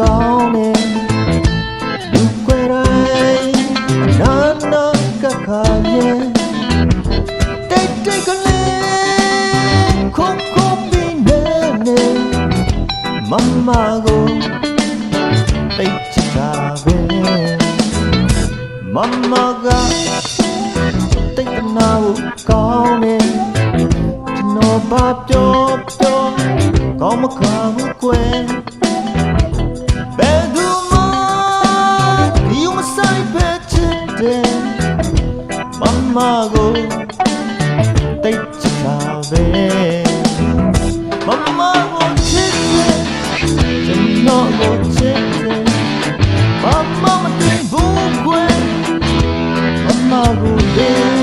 ကောင်းတယ်လူခွဲတိုင်းအနာနာကခါရဲ့တိတ်တိတ်ကလေးခုခုပြီးနေနေမမကိုတိတ်ချတာပဲမမကတိတ်ကနာကိုကောင်းတယ်ကျွန်တော်ဘာပြောပြော ကောင်းမကောင်းကွယ်ဘယ်သူမှဒီမဆိုင်ပဲချစ်တယ်မမကိုတိတ်ချတာပဲမမကိုချစ်တယ်ကျွန်တော်ကိုချစ်တယ်မမမတင်ဘူးကွယ်မမကိုလေး